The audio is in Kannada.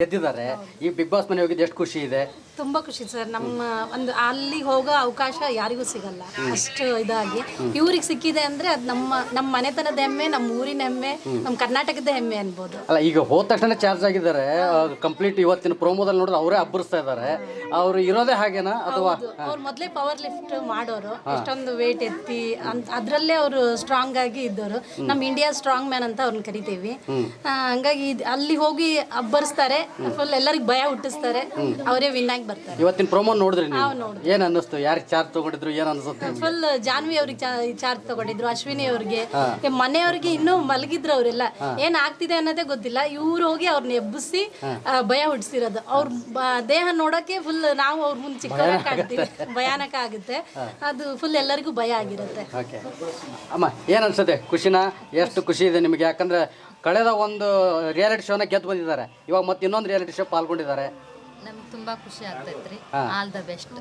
ಗೆದ್ದಿದ್ದಾರೆ. ಈ ಬಿಗ್ ಬಾಸ್ ಮನೆ ಹೋಗಿದ್ದು ಎಷ್ಟು ಖುಷಿ ಇದೆ. ತುಂಬಾ ಖುಷಿ ಸರ್. ನಮ್ಮ ಒಂದು ಅಲ್ಲಿ ಹೋಗೋ ಅವಕಾಶ ಯಾರಿಗೂ ಸಿಗಲ್ಲ. ಅಷ್ಟು ಇದಾಗಿ. ಇವ್ರಿಗೆ ಸಿಕ್ಕಿದೆ ಅಂದ್ರೆ ಅದು ನಮ್ಮ ನಮ್ಮ ಮನೆತನದ ಹೆಮ್ಮೆ ನಮ್ಮ ಊರಿನ ಹೆಮ್ಮೆ ನಮ್ಮ ಕರ್ನಾಟಕದ ಹೆಮ್ಮೆ ಅನ್ಬೋದು. ಅಲ್ಲ ಈಗ ಹೋದ ತಕ್ಷಣ ಚಾರ್ಜ್ ಆಗಿದ್ದಾರೆ. ಕಂಪ್ಲೀಟ್ ಇವತ್ತಿನ ಪ್ರೋಮೋದಲ್ಲಿ ನೋಡಿದ್ರೆ ಅವರೇ ಅಬ್ಬರಿಸ್ತಾ ಇದ್ದಾರೆ. ಅವರು ಇರೋದೇ ಹಾಗೇನಾ? ಅಥವಾ ಅವ್ರು ಮೊದಲೇ ಪವರ್ ಲಿಫ್ಟ್ ಮಾಡೋರು. ಎಷ್ಟೊಂದು ವೇಟ್ ಎತ್ತಿ ಅಂತ ಅದರಲ್ಲೇ ಅವರು ಸ್ಟ್ರಾಂಗ್ ಆಗಿ ಇದ್ದವರು ನಮ್ಮ ಇಂಡಿಯಾ ಸ್ಟ್ರಾಂಗ್ ಮ್ಯಾನ್ ಅಂತ ಅವ್ರನ್ನ ಕರಿತೀವಿ. ಆ, ಹಂಗಾಗಿ ಇದ್- ಅಲ್ಲಿ ಹೋಗಿ ಅಬ್ಬರಿಸ್ತಾರೆ. ಫುಲ್ ಎಲ್ಲರಿಗೂ ಭಯ ಹುಟ್ಟಿಸ್ತಾರೆ. ಅವರೇ ವಿನ್ ಆಗಿ ಬರ್ತಾರೆ. ಇವತ್ತಿನ ಪ್ರೋಮೋ ನೋಡಿದ್ರಿ ನೀವು? ಏನ್ ಅನ್ನಿಸ್ತು? ಯಾರಿಗೆ ಚಾರ್ಜ್ ತಗೊಂಡಿದ್ರು? ಏನ್ ಅನ್ಸುತ್ತೆ ಫುಲ್ ಜಾನ್ವಿ ಅವ್ರಿಗೆ ಚಾರ್ಜ್ ತಗೊಂಡಿದ್ರು ಅಶ್ವಿನಿ ಅವ್ರಿಗೆ. ಮತ್ತೆ ಮನೆಯವ್ರಿಗೆ ಇನ್ನೂ ಮಲಗಿದ್ರು ಅವರೆಲ್ಲ. ಏನ್ ಆಗ್ತಿದೆ ಅನ್ನೋದೇ ಗೊತ್ತಿಲ್ಲ. ಇವ್ರು ಹೋಗಿ ಅವ್ರನ್ನ ಎಬ್ಬಿಸಿ ಆ, ಭಯ ಹುಡ್ಸಿರೋದು ಅವ್ರ ದೇಹ ನೋಡಕ್ಕೆ ಫುಲ್ ನಾವು ಅವ್ರ ಮುಂದೆ ಚಿಕ್ಕ ಕಾಣ್ತೀವಿ. ಭಯಾನಕ ಆಗುತ್ತೆ. ಅದು ಫುಲ್ ಎಲ್ಲರಿಗೂ ಭಯ ಆಗಿರುತ್ತೆ. ಓಕೆ. ಅಮ್ಮ ಏನ್ ಅನ್ಸುತ್ತೆ? ಖುಷಿನಾ? ಎಷ್ಟು ಖುಷಿ ಇದೆ ನಿಮಗೆ? ಯಾಕಂದ್ರೆ ಕಳೆದ ಒಂದು ರಿಯಾಲಿಟಿ ಶೋನ ಗೆದ್ದು ಬಂದಿದ್ದಾರೆ. ಇವಾಗ ಮತ್ತೆ ಇನ್ನೊಂದು ರಿಯಾಲಿಟಿ ಶೋ ಪಾಲ್ಗೊಂಡಿದ್ದಾರೆ. ನಮ್ಗೆ ತುಂಬಾ ಖುಷಿ ಆಗ್ತೈತ್ರಿ. All the best